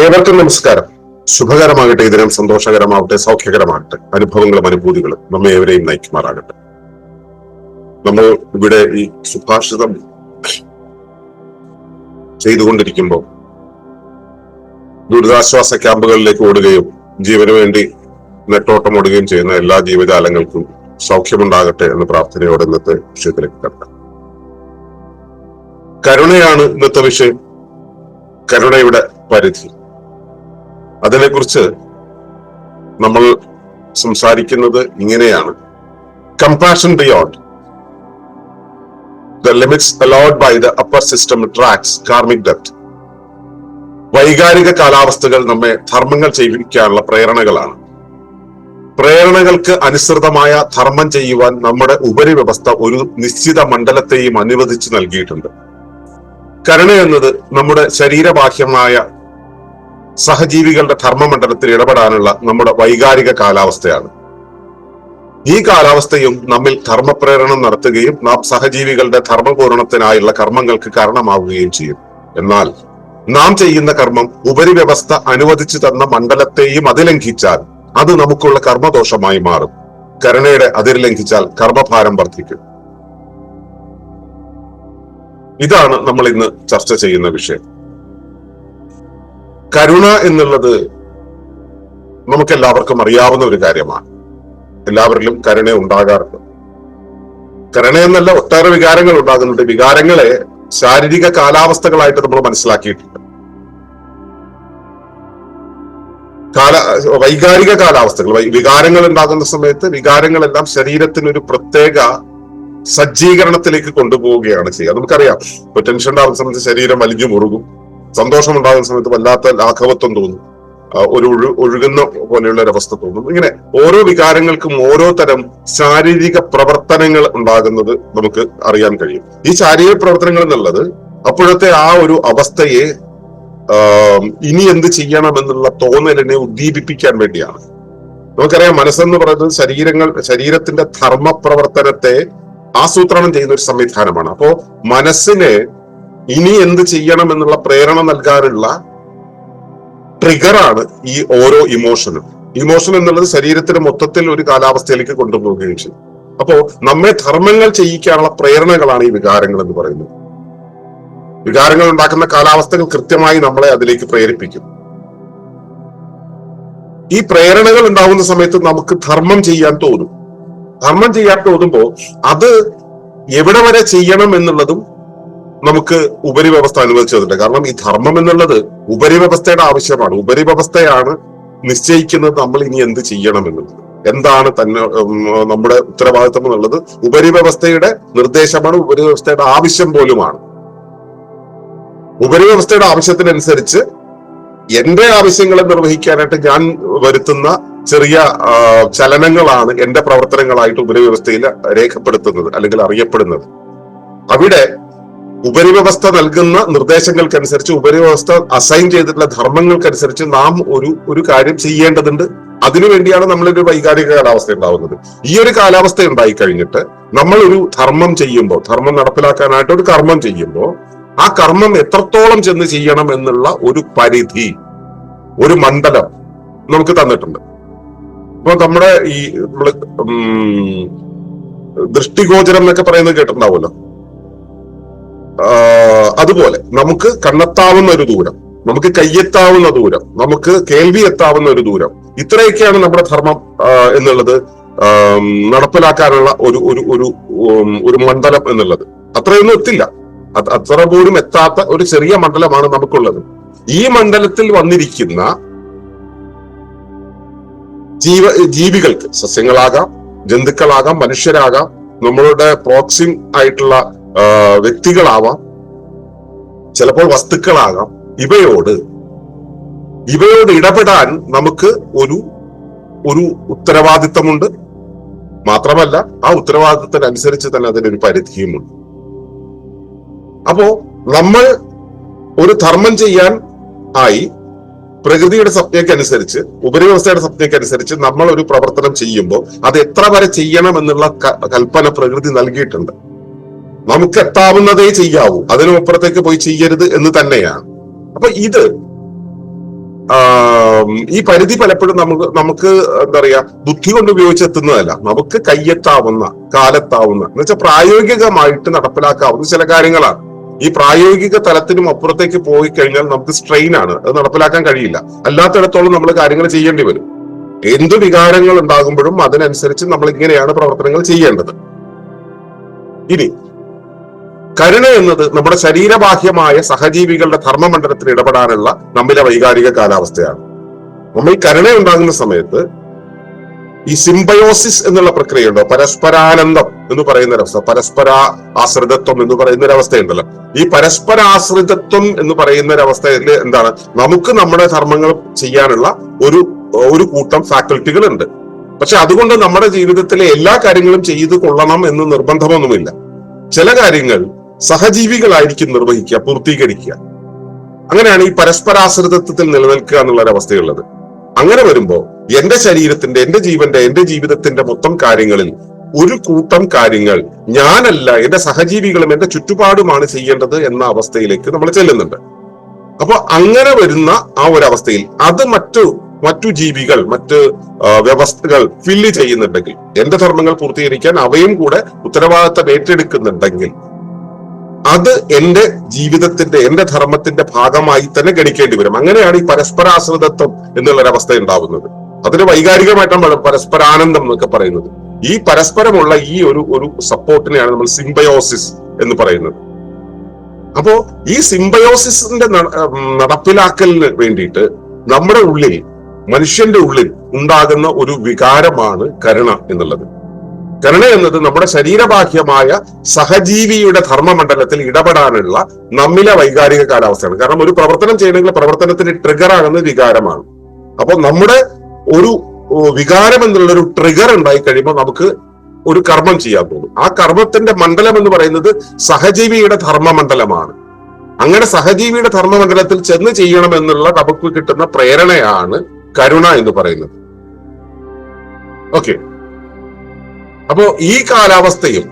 ഏവർക്കും നമസ്കാരം. ശുഭകരമാകട്ടെ ഈ ദിനം സന്തോഷകരമാവട്ടെ സൗഖ്യകരമാകട്ടെ. അനുഭവങ്ങളും അനുഭൂതികളും നമ്മെ ഏവരെയും നയിക്കുമാറാകട്ടെ. നമ്മൾ ഇവിടെ ഈ സുഭാഷിതം ചെയ്തുകൊണ്ടിരിക്കുമ്പോൾ ദുരിതാശ്വാസ ക്യാമ്പുകളിലേക്ക് ഓടുകയും ജീവന് വേണ്ടി നെട്ടോട്ടം ഓടുകയും ചെയ്യുന്ന എല്ലാ ജീവജാലങ്ങൾക്കും സൗഖ്യമുണ്ടാകട്ടെ എന്ന പ്രാർത്ഥനയോടെ ഇന്നത്തെ വിഷയത്തിലേക്ക് കടക്കാം. കരുണയാണ് ഇന്നത്തെ വിഷയം. കരുണയുടെ പരിധി. അതിനെക്കുറിച്ച് നമ്മൾ സംസാരിക്കുന്നത് ഇങ്ങനെയാണ്. Compassion beyond the limits allowed by the upper system tracks karmic ഡെപ്റ്റ് വൈകാരിക കാലാവസ്ഥകൾ നമ്മെ ധർമ്മങ്ങൾ ചെയ്യിക്കാനുള്ള പ്രേരണകളാണ്. പ്രേരണകൾക്ക് അനുസൃതമായ ധർമ്മം ചെയ്യുവാൻ നമ്മുടെ ഉപരിവ്യവസ്ഥ ഒരു നിശ്ചിത മണ്ഡലത്തെയും അനുവദിച്ചു നൽകിയിട്ടുണ്ട്. കരുണ എന്നത് നമ്മുടെ ശരീരബാഹ്യമായ സഹജീവികളുടെ ധർമ്മമണ്ഡലത്തിൽ ഇടപെടാനുള്ള നമ്മുടെ വൈകാരിക കാലാവസ്ഥയാണ്. ഈ കാലാവസ്ഥയും നമ്മിൽ ധർമ്മപ്രേരണം നടത്തുകയും നാം സഹജീവികളുടെ ധർമ്മപൂരണത്തിനായുള്ള കർമ്മങ്ങൾക്ക് കാരണമാവുകയും ചെയ്യും. എന്നാൽ നാം ചെയ്യുന്ന കർമ്മം ഉപരിവ്യവസ്ഥ അനുവദിച്ചു തന്ന മണ്ഡലത്തെയും അതിലംഘിച്ചാൽ അത് നമുക്കുള്ള കർമ്മദോഷമായി മാറും. കരുണയുടെ അതിർലംഘിച്ചാൽ കർമ്മഭാരം വർദ്ധിക്കും. ഇതാണ് നമ്മൾ ഇന്ന് ചർച്ച ചെയ്യുന്ന വിഷയം. കരുണ എന്നുള്ളത് നമുക്ക് എല്ലാവർക്കും അറിയാവുന്ന ഒരു കാര്യമാണ്. എല്ലാവരിലും കരുണ ഉണ്ടാകാറുണ്ട്. കരുണ എന്നല്ല ഒട്ടേറെ വികാരങ്ങൾ ഉണ്ടാകുന്നുണ്ട്. വികാരങ്ങളെ ശാരീരിക കാലാവസ്ഥകളായിട്ട് നമ്മൾ മനസ്സിലാക്കിയിട്ടുണ്ട്. കാല വൈകാരിക കാലാവസ്ഥകൾ വികാരങ്ങൾ ഉണ്ടാകുന്ന സമയത്ത് വികാരങ്ങളെല്ലാം ശരീരത്തിന് ഒരു പ്രത്യേക സജ്ജീകരണത്തിലേക്ക് കൊണ്ടുപോവുകയാണ് ചെയ്യുക. നമുക്കറിയാം ഇപ്പൊ ടെൻഷൻ ഉണ്ടാകുന്ന സമയത്ത് ശരീരം വലിഞ്ഞു മുറുകും. സന്തോഷം ഉണ്ടാകുന്ന സമയത്ത് വല്ലാത്ത ലാഘവത്വം തോന്നും. ഒരു ഒഴു ഒഴുകുന്ന പോലെയുള്ള ഒരു അവസ്ഥ തോന്നും. ഇങ്ങനെ ഓരോ വികാരങ്ങൾക്കും ഓരോ തരം ശാരീരിക പ്രവർത്തനങ്ങൾ ഉണ്ടാകുന്നത് നമുക്ക് അറിയാൻ കഴിയും. ഈ ശാരീരിക പ്രവർത്തനങ്ങൾ എന്നുള്ളത് അപ്പോഴത്തെ ആ ഒരു അവസ്ഥയെ ഇനി എന്ത് ചെയ്യണം എന്നുള്ള തോന്നലിനെ ഉദ്ദീപിപ്പിക്കാൻ വേണ്ടിയാണ്. നമുക്കറിയാം മനസ്സെന്ന് പറയുന്നത് ശരീരങ്ങൾ ശരീരത്തിന്റെ ധർമ്മപ്രവർത്തനത്തെ ആസൂത്രണം ചെയ്യുന്ന ഒരു സംവിധാനമാണ്. അപ്പോ മനസ്സിന് ഇനി എന്ത് ചെയ്യണം എന്നുള്ള പ്രേരണ നൽകാനുള്ള ട്രിഗറാണ് ഈ ഓരോ ഇമോഷനും. ഇമോഷൻ എന്നുള്ളത് ശരീരത്തിന്റെ മൊത്തത്തിൽ ഒരു കാലാവസ്ഥയിലേക്ക് കൊണ്ടുപോവുകയും ചെയ്യും. അപ്പോ നമ്മെ ധർമ്മങ്ങൾ ചെയ്യിക്കാനുള്ള പ്രേരണകളാണ് ഈ വികാരങ്ങൾ എന്ന് പറയുന്നത്. വികാരങ്ങൾ ഉണ്ടാക്കുന്ന കാലാവസ്ഥകൾ കൃത്യമായി നമ്മളെ അതിലേക്ക് പ്രേരിപ്പിക്കും. ഈ പ്രേരണകൾ ഉണ്ടാവുന്ന സമയത്ത് നമുക്ക് ധർമ്മം ചെയ്യാൻ തോന്നും. ധർമ്മം ചെയ്യാൻ തോന്നുമ്പോൾ അത് എവിടെ വരെ ചെയ്യണം എന്നുള്ളതും നമുക്ക് ഉപരിവ്യവസ്ഥ അനുവദിച്ചതുണ്ട് കാരണം ഈ ധർമ്മം എന്നുള്ളത് ഉപരിവ്യവസ്ഥയുടെ ആവശ്യമാണ്. ഉപരിവ്യവസ്ഥയാണ് നിശ്ചയിക്കുന്നത് നമ്മൾ ഇനി എന്ത് ചെയ്യണം എന്നുള്ളത്. എന്താണ് തന്നെ നമ്മുടെ ഉത്തരവാദിത്വം എന്നുള്ളത് ഉപരിവ്യവസ്ഥയുടെ നിർദ്ദേശമാണ് ഉപരിവ്യവസ്ഥയുടെ ആവശ്യം പോലുമാണ്. ഉപരിവ്യവസ്ഥയുടെ ആവശ്യത്തിനനുസരിച്ച് എന്റെ ആവശ്യങ്ങളെ നിർവഹിക്കാനായിട്ട് ഞാൻ വരുത്തുന്ന ചെറിയ ചലനങ്ങളാണ് എന്റെ പ്രവർത്തനങ്ങളായിട്ട് ഉപരിവ്യവസ്ഥയിൽ രേഖപ്പെടുത്തുന്നത് അല്ലെങ്കിൽ അറിയപ്പെടുന്നത്. അവിടെ ഉപരിവ്യവസ്ഥ നൽകുന്ന നിർദ്ദേശങ്ങൾക്കനുസരിച്ച് ഉപരിവ്യവസ്ഥ അസൈൻ ചെയ്തിട്ടുള്ള ധർമ്മങ്ങൾക്കനുസരിച്ച് നാം ഒരു ഒരു കാര്യം ചെയ്യേണ്ടതുണ്ട്. അതിനുവേണ്ടിയാണ് നമ്മളൊരു വൈകാരിക കാലാവസ്ഥ ഉണ്ടാവുന്നത്. ഈ ഒരു കാലാവസ്ഥ ഉണ്ടായി കഴിഞ്ഞിട്ട് നമ്മൾ ഒരു ധർമ്മം ചെയ്യുമ്പോൾ ധർമ്മം നടപ്പിലാക്കാനായിട്ട് ഒരു കർമ്മം ചെയ്യുമ്പോൾ ആ കർമ്മം എത്രത്തോളം ചെന്ന് ചെയ്യണം എന്നുള്ള ഒരു പരിധി ഒരു മണ്ഡലം നമുക്ക് തന്നിട്ടുണ്ട്. ഇപ്പൊ നമ്മുടെ ഈ നമ്മൾ ദൃഷ്ടിഗോചരം എന്നൊക്കെ പറയുന്നത് കേട്ടിട്ടുണ്ടാവുമല്ലോ? അതുപോലെ നമുക്ക് കണ്ണെത്താവുന്ന ഒരു ദൂരം നമുക്ക് കയ്യെത്താവുന്ന ദൂരം നമുക്ക് കേൾവി എത്താവുന്ന ഒരു ദൂരം ഇത്രയൊക്കെയാണ് നമ്മുടെ ധർമ്മം എന്നുള്ളത് നടപ്പിലാക്കാനുള്ള ഒരു ഒരു ഒരു ഒരു മണ്ഡലം എന്നുള്ളത്. അത്രയൊന്നും എത്തില്ല. അത് അത്ര പോലും എത്താത്ത ഒരു ചെറിയ മണ്ഡലമാണ് നമുക്കുള്ളത്. ഈ മണ്ഡലത്തിൽ വന്നിരിക്കുന്ന ജീവ ജീവികൾക്ക് സസ്യങ്ങളാകാം ജന്തുക്കളാകാം മനുഷ്യരാകാം നമ്മളുടെ പ്രോക്സിം ആയിട്ടുള്ള വ്യക്തികളാവാം ചിലപ്പോൾ വസ്തുക്കളാകാം. ഇവയോട് ഇവയോട് ഇടപെടാൻ നമുക്ക് ഒരു ഒരു ഉത്തരവാദിത്തമുണ്ട്. മാത്രമല്ല ആ ഉത്തരവാദിത്തത്തിനനുസരിച്ച് തന്നെ അതിനൊരു പരിധിയുമുണ്ട്. അപ്പോ നമ്മൾ ഒരു ധർമ്മം ചെയ്യാൻ ആയി പ്രകൃതിയുടെ സ്വപ്നയ്ക്കനുസരിച്ച് ഉപരിവ്യവസ്ഥയുടെ സ്വപ്നയ്ക്കനുസരിച്ച് നമ്മൾ ഒരു പ്രവർത്തനം ചെയ്യുമ്പോൾ അത് എത്ര വരെ ചെയ്യണം എന്നുള്ള കൽപ്പന പ്രകൃതി നൽകിയിട്ടുണ്ട്. നമുക്ക് എത്താവുന്നതേ ചെയ്യാവൂ. അതിനുമപ്പുറത്തേക്ക് പോയി ചെയ്യരുത് എന്ന് തന്നെയാണ്. അപ്പൊ ഇത് ഈ പരിധി പലപ്പോഴും നമുക്ക് നമുക്ക് എന്താ പറയാ ബുദ്ധി കൊണ്ട് ഉപയോഗിച്ച് എത്തുന്നതല്ല. നമുക്ക് കയ്യെത്താവുന്ന കാലത്താവുന്ന എന്ന് വെച്ചാൽ പ്രായോഗികമായിട്ട് നടപ്പിലാക്കാവുന്ന ചില കാര്യങ്ങളാണ്. ഈ പ്രായോഗിക തലത്തിനും അപ്പുറത്തേക്ക് പോയി കഴിഞ്ഞാൽ നമുക്ക് സ്ട്രെയിൻ ആണ്. അത് നടപ്പിലാക്കാൻ കഴിയില്ല. അല്ലാത്തിടത്തോളം നമ്മൾ കാര്യങ്ങൾ ചെയ്യേണ്ടി വരും. എന്ത് വികാരങ്ങൾ ഉണ്ടാകുമ്പോഴും അതിനനുസരിച്ച് നമ്മൾ ഇങ്ങനെയാണ് പ്രവർത്തനങ്ങൾ ചെയ്യേണ്ടത്. ഇനി കരുണ എന്നത് നമ്മുടെ ശരീരബാഹ്യമായ സഹജീവികളുടെ ധർമ്മമണ്ഡലത്തിൽ ഇടപെടാനുള്ള നമ്മിലെ വൈകാരിക കാലാവസ്ഥയാണ്. നമ്മൾ ഈ കരുണ ഉണ്ടാകുന്ന സമയത്ത് ഈ സിംബയോസിസ് എന്നുള്ള പ്രക്രിയയുണ്ടോ? പരസ്പരാനന്ദം എന്ന് പറയുന്ന ഒരവസ്ഥ പരസ്പര ആശ്രിതത്വം എന്ന് പറയുന്ന ഒരു അവസ്ഥയുണ്ടല്ലോ ഈ പരസ്പരാശ്രിതത്വം എന്ന് പറയുന്ന ഒരു അവസ്ഥയിൽ എന്താണ്? നമുക്ക് നമ്മുടെ ധർമ്മങ്ങൾ ചെയ്യാനുള്ള ഒരു ഒരു കൂട്ടം ഫാക്കൽറ്റികൾ ഉണ്ട് പക്ഷെ അതുകൊണ്ട് നമ്മുടെ ജീവിതത്തിലെ എല്ലാ കാര്യങ്ങളും ചെയ്തു കൊള്ളണം എന്ന് നിർബന്ധമൊന്നുമില്ല. ചില കാര്യങ്ങൾ സഹജീവികളായിരിക്കും നിർവഹിക്കുക പൂർത്തീകരിക്കുക. അങ്ങനെയാണ് ഈ പരസ്പരാശ്രിതത്വത്തിൽ നിലനിൽക്കുക എന്നുള്ള ഒരു അവസ്ഥയുള്ളത് അങ്ങനെ വരുമ്പോൾ എന്റെ ശരീരത്തിന്റെ എന്റെ ജീവന്റെ എന്റെ ജീവിതത്തിന്റെ മൊത്തം കാര്യങ്ങളിൽ ഒരു കൂട്ടം കാര്യങ്ങൾ ഞാനല്ല എന്റെ സഹജീവികളും എന്റെ ചുറ്റുപാടുമാണ് ചെയ്യേണ്ടത് എന്ന അവസ്ഥയിലേക്ക് നമ്മൾ ചെല്ലുന്നുണ്ട്. അപ്പൊ അങ്ങനെ വരുന്ന ആ ഒരു അവസ്ഥയിൽ അത് മറ്റു മറ്റു ജീവികൾ മറ്റ് വ്യവസ്ഥകൾ ഫില്ല് ചെയ്യുന്നുണ്ടെങ്കിൽ എന്റെ ധർമ്മങ്ങൾ പൂർത്തീകരിക്കാൻ അവയും കൂടെ ഉത്തരവാദിത്തം ഏറ്റെടുക്കുന്നുണ്ടെങ്കിൽ അത് എന്റെ ജീവിതത്തിന്റെ എന്റെ ധർമ്മത്തിന്റെ ഭാഗമായി തന്നെ ഗണിക്കേണ്ടി വരും. അങ്ങനെയാണ് ഈ പരസ്പരാശ്രിതത്വം എന്നുള്ള ഒരു അവസ്ഥ ഉണ്ടാവുന്നത് അതിന് വൈകാരികമായിട്ടാണ് പരസ്പരാനന്ദം എന്നൊക്കെ പറയുന്നത്. ഈ പരസ്പരമുള്ള ഈ ഒരു ഒരു സപ്പോർട്ടിനെയാണ് നമ്മൾ സിംബയോസിസ് എന്ന് പറയുന്നത്. അപ്പോ ഈ സിംബയോസിന്റെ നടപ്പിലാക്കലിന് വേണ്ടിയിട്ട് നമ്മുടെ ഉള്ളിൽ മനുഷ്യന്റെ ഉള്ളിൽ ഉണ്ടാകുന്ന ഒരു വികാരമാണ് കരുണ എന്നുള്ളത്. കരുണ എന്നത് നമ്മുടെ ശരീരബാഹ്യമായ സഹജീവിയുടെ ധർമ്മമണ്ഡലത്തിൽ ഇടപെടാനുള്ള നമ്മിലെ വൈകാരിക കാലാവസ്ഥയാണ്. കാരണം ഒരു പ്രവർത്തനം ചെയ്യണമെങ്കിൽ പ്രവർത്തനത്തിന് ട്രിഗർ ആകുന്ന വികാരമാണ്. അപ്പോൾ നമ്മുടെ ഒരു വികാരം എന്നുള്ള ഒരു ട്രിഗർ ഉണ്ടായി കഴിയുമ്പോൾ നമുക്ക് ഒരു കർമ്മം ചെയ്യാൻ തോന്നും. ആ കർമ്മത്തിന്റെ മണ്ഡലം എന്ന് പറയുന്നത് സഹജീവിയുടെ ധർമ്മമണ്ഡലമാണ്. അങ്ങനെ സഹജീവിയുടെ ധർമ്മമണ്ഡലത്തിൽ ചെന്ന് ചെയ്യണം എന്നുള്ള നമുക്ക് കിട്ടുന്ന പ്രേരണയാണ് കരുണ എന്ന് പറയുന്നത്. ഓക്കെ. അപ്പോ ഈ കാലാവസ്ഥയും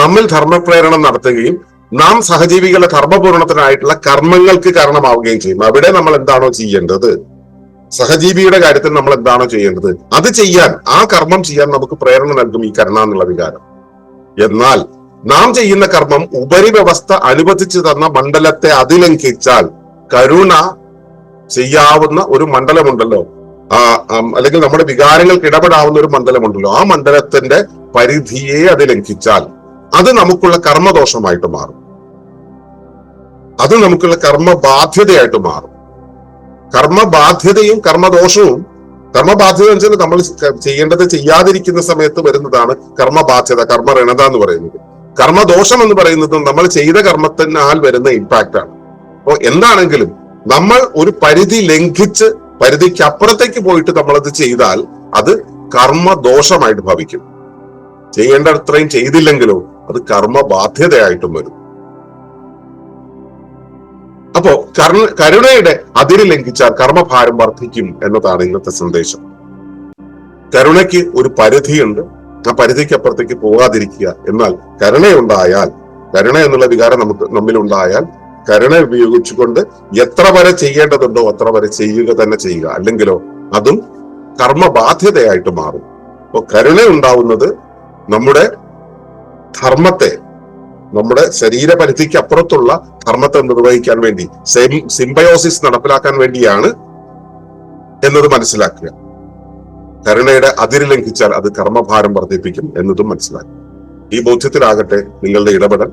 നമ്മിൽ ധർമ്മപ്രേരണം നടത്തുകയും നാം സഹജീവികളുടെ ധർമ്മപൂർണത്തിനായിട്ടുള്ള കർമ്മങ്ങൾക്ക് കാരണമാവുകയും ചെയ്യും. അവിടെ നമ്മൾ എന്താണോ ചെയ്യേണ്ടത്? സഹജീവിയുടെ കാര്യത്തിൽ നമ്മൾ എന്താണോ ചെയ്യേണ്ടത്? അത് ചെയ്യാൻ ആ കർമ്മം ചെയ്യാൻ നമുക്ക് പ്രേരണ നൽകും ഈ കരുണ എന്നുള്ള വികാരം. എന്നാൽ നാം ചെയ്യുന്ന കർമ്മം ഉപരിവ്യവസ്ഥ അനുവദിച്ചു തന്ന മണ്ഡലത്തെ അതിലംഘിച്ചാൽ കരുണ ചെയ്യാവുന്ന ഒരു മണ്ഡലമുണ്ടല്ലോ. അല്ലെങ്കിൽ നമ്മുടെ വികാരങ്ങൾക്ക് ഇടപെടാവുന്ന ഒരു മണ്ഡലമുണ്ടല്ലോ. ആ മണ്ഡലത്തിന്റെ പരിധിയെ അത് ലംഘിച്ചാൽ അത് നമുക്കുള്ള കർമ്മദോഷമായിട്ട് മാറും. അത് നമുക്കുള്ള കർമ്മബാധ്യതയായിട്ട് മാറും. കർമ്മബാധ്യതയും കർമ്മദോഷവും കർമ്മബാധ്യത എന്ന് വെച്ചാൽ നമ്മൾ ചെയ്യേണ്ടത് ചെയ്യാതിരിക്കുന്ന സമയത്ത് വരുന്നതാണ് കർമ്മബാധ്യത കർമ്മ ഋണത എന്ന് പറയുന്നത്. കർമ്മദോഷം എന്ന് പറയുന്നത് നമ്മൾ ചെയ്ത കർമ്മത്തിനാൽ വരുന്ന ഇമ്പാക്റ്റ് ആണ്. അപ്പോ എന്താണെങ്കിലും നമ്മൾ ഒരു പരിധി ലംഘിച്ച് പരിധിക്ക് അപ്പുറത്തേക്ക് പോയിട്ട് നമ്മളത് ചെയ്താൽ അത് കർമ്മദോഷമായിട്ട് ഭവിക്കും. ചെയ്യേണ്ട അത്രയും ചെയ്തില്ലെങ്കിലോ അത് കർമ്മ ബാധ്യതയായിട്ടും വരും. അപ്പോ കർണ കരുണയുടെ അതിര് ലംഘിച്ചാൽ കർമ്മഭാരം വർദ്ധിക്കും എന്നതാണ് ഇന്നത്തെ സന്ദേശം. കരുണയ്ക്ക് ഒരു പരിധിയുണ്ട്. ആ പരിധിക്ക് അപ്പുറത്തേക്ക് പോകാതിരിക്കുക എന്നാൽ കരുണയുണ്ടായാൽ കരുണ എന്നുള്ള വികാരം നമുക്ക് നമ്മിലുണ്ടായാൽ കരുണ ഉപയോഗിച്ചുകൊണ്ട് എത്ര വരെ ചെയ്യേണ്ടതുണ്ടോ അത്ര വരെ ചെയ്യുക തന്നെ ചെയ്യുക. അല്ലെങ്കിലോ അതും കർമ്മബാധ്യതയായിട്ട് മാറും. അപ്പൊ കരുണ ഉണ്ടാവുന്നത് നമ്മുടെ ധർമ്മത്തെ നമ്മുടെ ശരീരപരിധിക്ക് അപ്പുറത്തുള്ള ധർമ്മത്തെ നിർവഹിക്കാൻ വേണ്ടി സിംബയോസിസ് നടപ്പിലാക്കാൻ വേണ്ടിയാണ് എന്നത് മനസ്സിലാക്കുക. കരുണയുടെ അതിര് ലംഘിച്ചാൽ അത് കർമ്മഭാരം വർദ്ധിപ്പിക്കും എന്നതും മനസ്സിലാക്കുക. ഈ ബോധ്യത്തിലാകട്ടെ നിങ്ങളുടെ ഇടപെടൽ.